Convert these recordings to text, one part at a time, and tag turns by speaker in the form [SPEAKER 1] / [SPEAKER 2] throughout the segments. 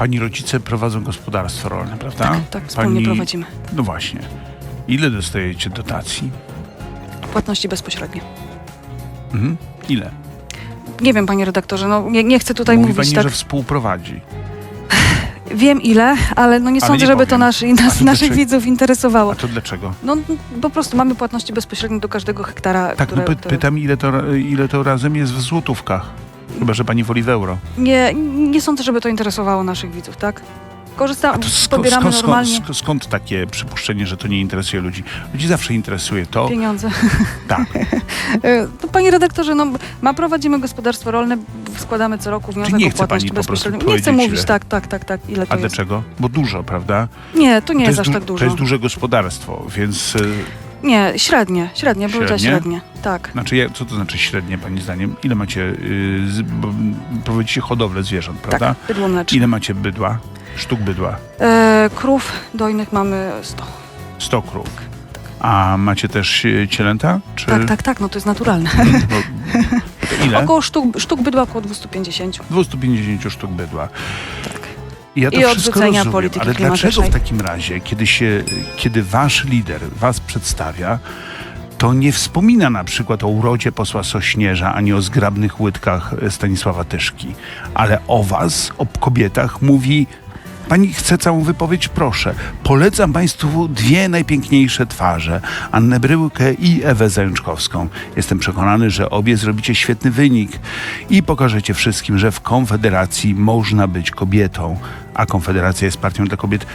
[SPEAKER 1] Pani rodzice prowadzą gospodarstwo rolne, prawda?
[SPEAKER 2] Tak, tak, wspólnie
[SPEAKER 1] Pani...
[SPEAKER 2] prowadzimy.
[SPEAKER 1] No właśnie. Ile dostajecie dotacji?
[SPEAKER 2] Płatności bezpośrednie.
[SPEAKER 1] Mhm. Ile?
[SPEAKER 2] Nie wiem, panie redaktorze, no nie, nie chcę tutaj
[SPEAKER 1] Mówi
[SPEAKER 2] mówić
[SPEAKER 1] pani,
[SPEAKER 2] tak.
[SPEAKER 1] że współprowadzi.
[SPEAKER 2] Wiem ile, ale no nie
[SPEAKER 1] Ale
[SPEAKER 2] sądzę,
[SPEAKER 1] nie
[SPEAKER 2] żeby to nas, nas,
[SPEAKER 1] to
[SPEAKER 2] naszych widzów interesowało.
[SPEAKER 1] A to dlaczego?
[SPEAKER 2] No po prostu mamy płatności bezpośrednie do każdego hektara,
[SPEAKER 1] Tak,
[SPEAKER 2] które,
[SPEAKER 1] no py- pytam, ile to, ile to razem jest w złotówkach. Chyba, że pani woli w euro.
[SPEAKER 2] Nie, nie sądzę, żeby to interesowało naszych widzów, tak? Korzystamy,
[SPEAKER 1] to sko-
[SPEAKER 2] pobieramy
[SPEAKER 1] sko- sko-
[SPEAKER 2] normalnie
[SPEAKER 1] sk- skąd takie przypuszczenie, że to nie interesuje ludzi? Ludzi zawsze interesuje to.
[SPEAKER 2] pieniądze.
[SPEAKER 1] Tak.
[SPEAKER 2] E, panie redaktorze, no, ma prowadzimy gospodarstwo rolne, składamy co roku wniosek
[SPEAKER 1] nie
[SPEAKER 2] o
[SPEAKER 1] chce
[SPEAKER 2] płatności
[SPEAKER 1] pani po prostu
[SPEAKER 2] bezpośrednie. Nie chcę mówić
[SPEAKER 1] ile?
[SPEAKER 2] tak, tak, tak, tak, ile to
[SPEAKER 1] A
[SPEAKER 2] jest.
[SPEAKER 1] dlaczego? Bo dużo, prawda?
[SPEAKER 2] Nie, to nie
[SPEAKER 1] to
[SPEAKER 2] jest aż
[SPEAKER 1] du-
[SPEAKER 2] tak dużo.
[SPEAKER 1] To jest duże gospodarstwo, więc...
[SPEAKER 2] Nie, średnie, średnie, były to
[SPEAKER 1] Średnie?
[SPEAKER 2] średnie, tak.
[SPEAKER 1] Znaczy, ja- co to znaczy średnie, pani zdaniem? Ile macie... y, z- bo, m, prowadzicie hodowlę zwierząt, prawda?
[SPEAKER 2] Tak, bydło mleczne.
[SPEAKER 1] Ile macie bydła? Sztuk bydła?
[SPEAKER 2] E, krów dojnych mamy 100.
[SPEAKER 1] 100 krów. A macie też y, cielęta? Czy...
[SPEAKER 2] Tak, tak, tak, no to jest naturalne.
[SPEAKER 1] Bo, to ile?
[SPEAKER 2] Około sztuk, sztuk bydła około 250.
[SPEAKER 1] 250 sztuk bydła. Ja to
[SPEAKER 2] I
[SPEAKER 1] wszystko
[SPEAKER 2] odrzucenia
[SPEAKER 1] rozumiem,
[SPEAKER 2] polityki
[SPEAKER 1] ale dlaczego w
[SPEAKER 2] klimatycznej.
[SPEAKER 1] takim razie, kiedy, się, kiedy wasz lider was przedstawia, to nie wspomina na przykład o urodzie posła Sośnierza, ani o zgrabnych łydkach Stanisława Tyszki, ale o was, o kobietach mówi Pani chce całą wypowiedź? Proszę. Polecam Państwu dwie najpiękniejsze twarze, Annę Bryłkę i Ewę Zajączkowską. Jestem przekonany, że obie zrobicie świetny wynik i pokażecie wszystkim, że w Konfederacji można być kobietą, a Konfederacja jest partią dla kobiet.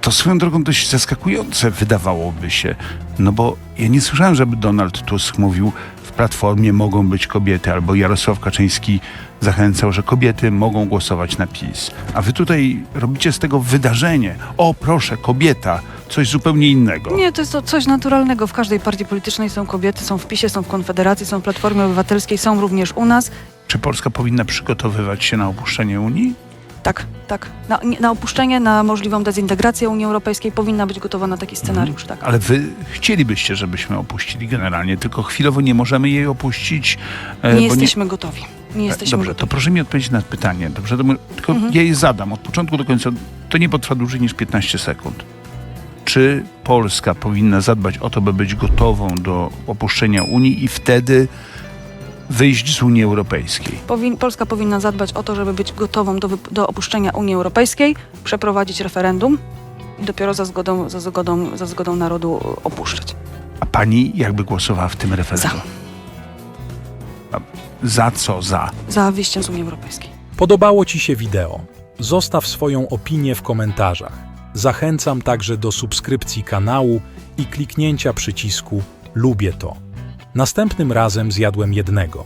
[SPEAKER 1] To swoją drogą dość zaskakujące wydawałoby się, no bo ja nie słyszałem, żeby Donald Tusk mówił, Platformie mogą być kobiety, albo Jarosław Kaczyński zachęcał, że kobiety mogą głosować na PiS. A wy tutaj robicie z tego wydarzenie. O, proszę, kobieta, coś zupełnie innego.
[SPEAKER 2] Nie, to jest to coś naturalnego. W każdej partii politycznej są kobiety, są w PiSie, są w Konfederacji, są w Platformie Obywatelskiej, są również u nas.
[SPEAKER 1] Czy Polska powinna przygotowywać się na opuszczenie Unii?
[SPEAKER 2] Tak, tak. Na, nie- na opuszczenie, na możliwą dezintegrację Unii Europejskiej powinna być gotowa na taki scenariusz, tak.
[SPEAKER 1] Ale wy chcielibyście, żebyśmy opuścili generalnie, tylko chwilowo nie możemy jej opuścić. e,
[SPEAKER 2] Nie
[SPEAKER 1] bo
[SPEAKER 2] jesteśmy gotowi. Nie jesteśmy
[SPEAKER 1] Dobrze, to
[SPEAKER 2] gotowi.
[SPEAKER 1] proszę mi odpowiedzieć na pytanie. Dobrze, to mo- tylko
[SPEAKER 2] Mhm.
[SPEAKER 1] ja je zadam od początku do końca. To nie potrwa dłużej niż 15 sekund. Czy Polska powinna zadbać o to, by być gotową do opuszczenia Unii i wtedy wyjść z Unii Europejskiej?
[SPEAKER 2] Powin, Polska powinna zadbać o to, żeby być gotową do, do opuszczenia Unii Europejskiej, przeprowadzić referendum i dopiero za zgodą, za zgodą, za zgodą narodu e, opuszczać.
[SPEAKER 1] A pani jakby głosowała w tym referendum? Za co za?
[SPEAKER 2] Za wyjściem z Unii Europejskiej.
[SPEAKER 3] Podobało Ci się wideo? Zostaw swoją opinię w komentarzach. Zachęcam także do subskrypcji kanału i kliknięcia przycisku Lubię to. Następnym razem zjadłem jednego.